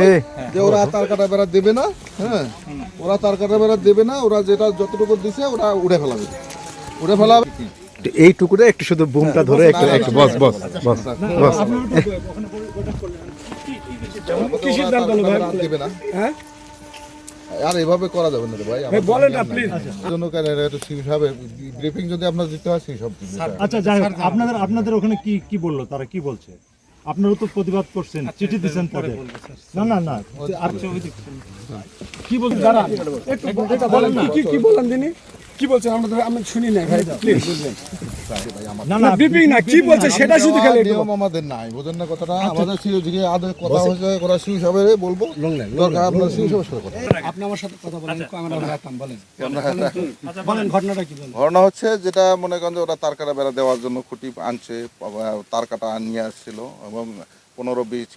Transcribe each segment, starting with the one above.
এই যে ওরা তার কাটা বেড়া দেবে না হ্যাঁ ওরা তার কাটা বেড়া দেবে না ওরা যেটা যতটুকু দিছে ওরা উড়ে ফেলাবে। উড়ে ফেলাবে একটু শুধু বুমটা ধরে একটু একটু বস বস বস বস। কি সিদ্ধান্ত হলো ভাই দেবে না। হ্যাঁ? আর এভাবে করা যাবে না রে ভাই ভাই বলেন না প্লিজ জন্য কেন এটা হিসাবে ব্রিফিং যদি আপনার দিতে হয় সেই সব আচ্ছা যাই হোক আপনাদের আপনাদের ওখানে কি কি বলল তারা কি বলছে? আপনারা তো প্রতিবাদ করছেন চিঠি দিচ্ছেন পরে না না না আর কি বলছেন? দাঁড়া একটু এটা বলেন কি বলেন তিনি কি বলছেন? আমরা আমি শুনি না ভাই প্লিজ বুঝলেন। না না না না কি বলছে সেটা শুধু খালি নিয়ম আমাদের নাই বোঝেন না কথাটা? আমাদের দিকে আদের কথা হিসাবে বলব। দরকার আপনার হিসাবে আপনি আমার সাথে কথা বলেন আমরা রাখতাম বলেন। বলেন ঘটনাটা কি বলেন। ঘটনা হচ্ছে যেটা মনে করেন যে ওরা তারকাটা বেড়া দেওয়ার জন্য খুঁটি আনছে তারকাটা নিয়ে আসছিল এবং পনেরো বিশ,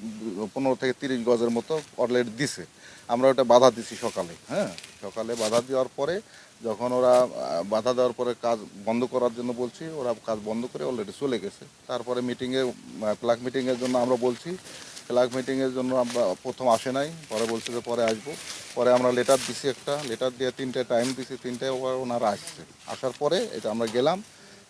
পনেরো থেকে তিরিশ গজের মতো অলরেডি দিছে। আমরা ওটা বাধা দিছি সকালে হ্যাঁ? সকালে বাধা দেওয়ার পরে যখন ওরা বাধা দেওয়ার পরে কাজ বন্ধ করার জন্য বলছি, ওরা কাজ বন্ধ করে অলরেডি চলে গেছে। তারপরে মিটিংয়ে ক্লাক মিটিংয়ের জন্য আমরা বলছি ক্লাক মিটিংয়ের জন্য আমরা প্রথম আসে নাই, পরে বলছে যে পরে আসব। পরে আমরা লেটার দিছি একটা লেটার দিয়ে তিনটে টাইম দিছি, তিনটে ওনারা আসছে। আসার পরে এটা আমরা গেলাম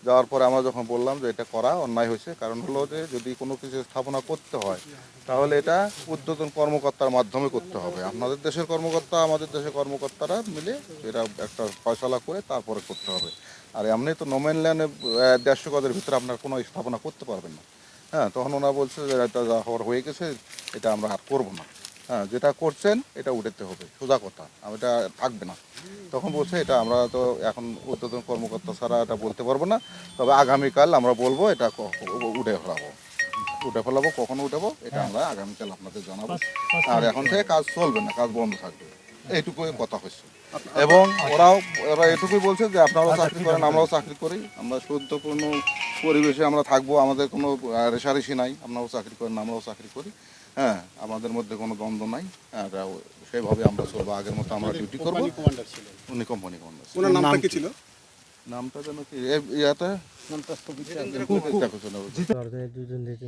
যাওয়ার পরে আমরা যখন বললাম যে এটা করা অন্যায় হয়েছে, কারণ হলো যে যদি কোনো কিছু স্থাপনা করতে হয়, তাহলে এটা উদ্বোধন কর্মকর্তার মাধ্যমে করতে হবে। আপনাদের দেশের কর্মকর্তা, আমাদের দেশের কর্মকর্তারা মিলে এটা একটা ফয়সলা করে তারপরে করতে হবে। আর এমনি তো নোমেন ল্যান্ডে দেড়শো গজের ভিতরে আপনার কোনো স্থাপনা করতে পারবেন না। হ্যাঁ তখন ওনারা বলছে যে এটা হওয়ার হয়ে গেছে, এটা আমরা আর করব না। হ্যাঁ যেটা করছেন এটা উঠাতে হবে। সোজা কথা এটা থাকবে না। তখন বলছে এটা আমরা তো এখন উদ্বোধন কর্মকর্তা ছাড়া এটা বলতে পারব না। তবে আগামীকাল আমরা বলব এটা উঠে ফেলাবো। উঠে ফেলাবো কখন উঠাবো এটা আমরা আগামীকাল আপনাদের জানাব। আর এখন থেকে কাজ চলবে না কাজ বন্ধ থাকবে। এইটুকুই কথা হয়েছে এবং ওরাও ওরা এটুকুই বলছে যে আপনারাও চাকরি করেন আমরাও চাকরি করি। আমরা শুদ্ধপূর্ণ পরিবেশে আমরা থাকব আমাদের কোনো রেশারেশি নাই আপনারাও চাকরি করেন আমরাও চাকরি করি হ্যাঁ আমাদের মধ্যে কোনো দ্বন্দ্ব নাই হ্যাঁ, এটা সেইভাবে আমরা চলবো আগের মতো আমরা ডিউটি করব উনি কোম্পানি কমান্ডার ওনার নামটা কি ছিল নামটা যেন কি এ- ইয়াতে দেখো শোনো। অর্জনের দুজন দিয়েছে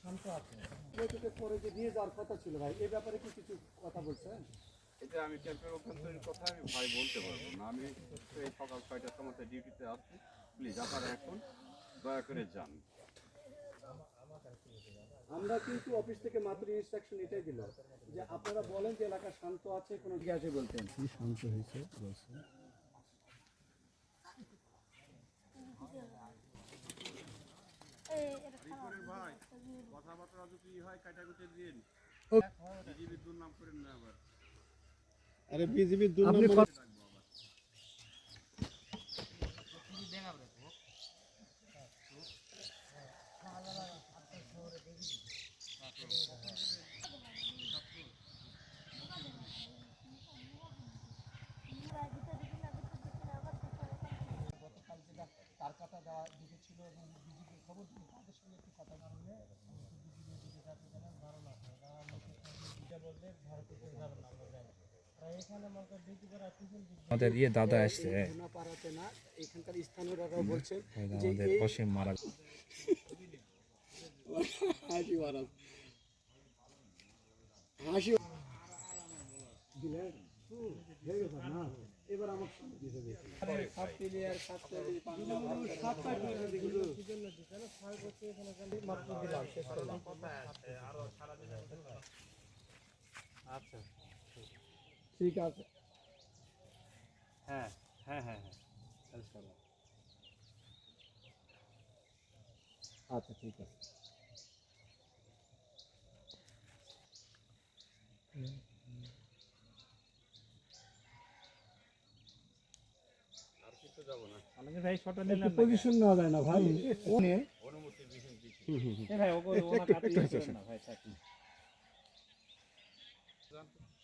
শোন পরে যে নিয়ে যাওয়ার কথা ছিল ভাই এই ব্যাপারে কি কিছু কথা বলছেন? এটা আমি ক্যাম্পের অভ্যন্তরীণ কথা আমি ভাই বলতে পারব না। আমি এই সকাল ছয়টার সময় ডিউটিতে আসছি প্লিজ আপনারা এখন দয়া করে যান। আমরা কিন্তু অফিস থেকে মাত্র ইনস্ট্রাকশন এটাই দিল যে আপনারা বলেন যে এলাকা শান্ত আছে কোনো দিকে আছে বলতেন। শান্ত হয়েছে? বলছে কথাবার্তা যদি হয়? কাটাকুটি দিন। বিজেপির দুর্নাম করেন না আবার। আরে বিজেপির আপনি আমাদের ইয়ে দাদা আসছে। না এখানকার স্থানীয়রা বলছেন আমাদের অসীম মারা হাসি হাসি এবার আমার সাত আচ্ছা ঠিক। আছে। হ্যাঁ হ্যাঁ হ্যাঁ হ্যাঁ আচ্ছা ঠিক আছে। পজিশন নেওয়া যায় না ভাই। ও ভাই ওকে ওনার কাছে না ভাই Santos.